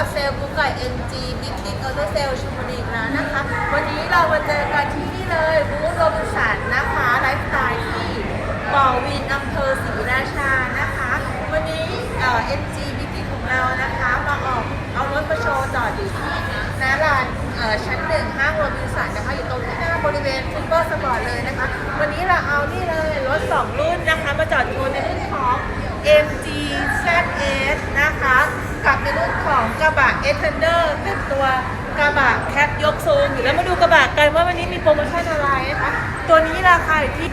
กับเซลล์กุ๊กไก่ NG Big Big Auto Sale ชลบุรีอีกแล้วนะคะ วันนี้เรามาเจอกันที่นี่เลยบูธโรบินสันนะคะไลฟ์สไตล์ที่บ่อวินอำเภอศรีราชานะคะ วันนี้เอ่อ NG Big Big ของเรานะคะมาออกเอารถมาโชว์จอดอยู่ที่หน้าลานเอ่อชั้นหนึ่งห้างโรบินสันนะคะอยู่ตรงที่หน้าบริเวณซูเปอร์สปอร์ตเลยนะคะ วันนี้เราเอานี่เลยรถ2รุ่นนะคะมาจอดโชว์ในรุ่นของ MG ZS นะคะ กับในรุ่นของกระบะ e t e n d e r เป็นตัวกระบะแคปยกสูงอยู่แล้วมาดูกระบะกันว่าวันนี้มีโปรโมชั่นอะไรนะคะ ตัวนี้ราคาอยู่ที่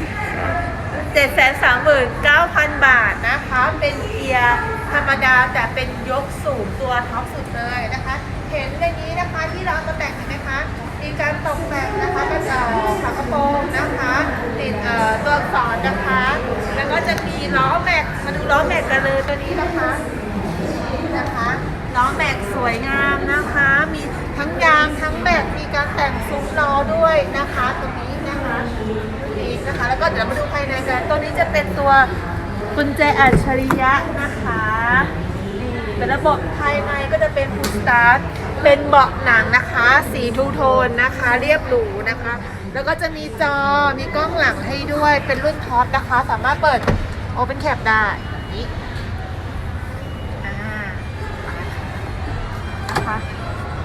739,000 บาทนะคะ เป็นเกียร์ธรรมดาแต่เป็นยกสูงตัวท็อปสุดเลยนะคะ เห็นในนี้นะคะที่เรามาแต่งเห็นไหมคะ มีการตกแต่งนะคะกระจกฝากระโปรงนะคะติดเอ่อตัวอักษรนะคะ แล้วก็จะมีล้อแม็กมาดูล้อแม็กกันเลยตัวนี้นะคะ นี่นะคะล้อแม็กสวยงามนะคะ มีทั้งยางทั้งแม็กมีการแต่งซุ้มล้อด้วยนะคะตรงนี้นะคะนี่นะคะ แล้วก็เดี๋ยวมาดูภายในกันตัวนี้จะเป็นตัวกุญแจอัจฉริยะนะคะนี่เป็นระบบภายในก็จะเป็นฟูลสตาร์ทเป็นเบาะหนังนะคะ สีทูโทนนะคะ เรียบหรูนะคะ แล้วก็จะมีจอมีกล้องหลังให้ด้วยเป็นรุ่นท็อปนะคะ สามารถเปิดโอเ n นแคปได้นี่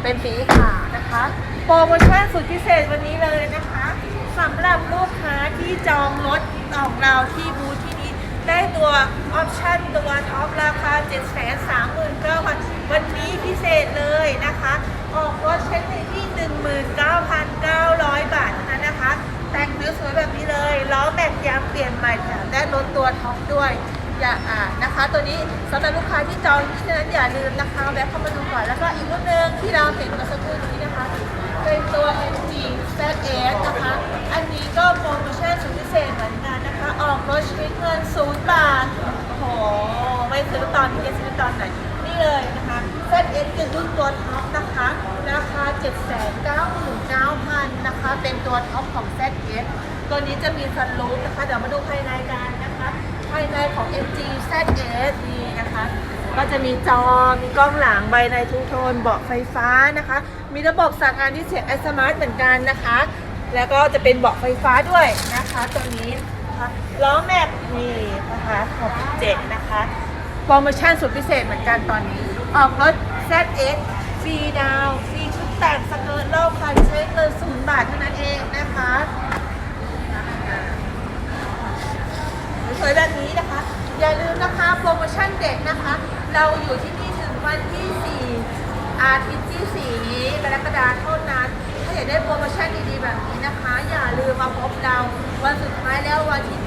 เป็นสีขาวนะคะ โปรโมชั่นสุดพิเศษวันนี้เลยนะคะสำหรับลูกค้าที่จองรถของเราที่บูธที่นี้ ได้ตัวออปชั่นตัวท็อปราคา 7 3 9 0 0 0วันนี้พิเศษเลยนะคะ ออกรถเช็คในที่ 19,900 บาทเท่านั้นนะคะ แต่งนื้อสวยแบบนี้เลยล้อแม็กยางเปลี่ยนใหม่แถมได้รถตัวท็อปด้วย อย่าอ่านะคะ ตัวนี้สำหรับลูกค้าที่จองฉะนั้นอย่าลืมนะคะแวะเข้ามาดูก่อนแล้วก็อีกรุ่นหนึ่งที่เราเห็นเมื่อสักครู่นี้นะคะ เป็นตัว MG ZS นะคะ อันนี้ก็โปรโมชั่นสุดพิเศษเหมือนกันนะคะ ออกรถใช้เงินศูนย์บาทโอ้โหไม่ซื้อตอนนี้จะซื้อตอนไหนนี่เลยนะคะ ZS คือรุ่นตัวท็อปนะคะ ราคา 799,000นะคะ เป็นตัวท็อปของ ZS ตัวนี้จะมีซันรูฟนะคะ เดี๋ยวมาดูภายในกันนะคะ ภายในของ MG ZS นี่นะคะ ก็จะมีจอ มีกล้องหลังใบในทูโทน เบาะไฟฟ้านะคะ มีระบบสั่งงานที่เสียงไอสมาร์ทเหมือนกันนะคะ แล้วก็จะเป็นเบาะไฟฟ้าด้วยนะคะตัวนี้นะคะล้อแม็กนี่นะคะของเจ็ดนะคะ โปรโมชั่นสุดพิเศษเหมือนกันตอนนี้ ออกรถ ZX ฟรีดาวฟรีชุดแต่งสเกิร์ตรอบคันใช้เงินศูนย์บาทเท่านั้นเองนะคะ สวยๆแบบนี้นะคะ อย่าลืมนะคะโปรโมชั่นเด็ดนะคะ เราอยู่ที่นี่ถึงวันที่ 4 อาทิตย์ที่ 4 นี้กรกฎาคมเท่านั้น ถ้าอยากได้โปรโมชั่นดีๆแบบนี้นะคะ อย่าลืมมาพบเราวันสุดท้ายแล้ววันที่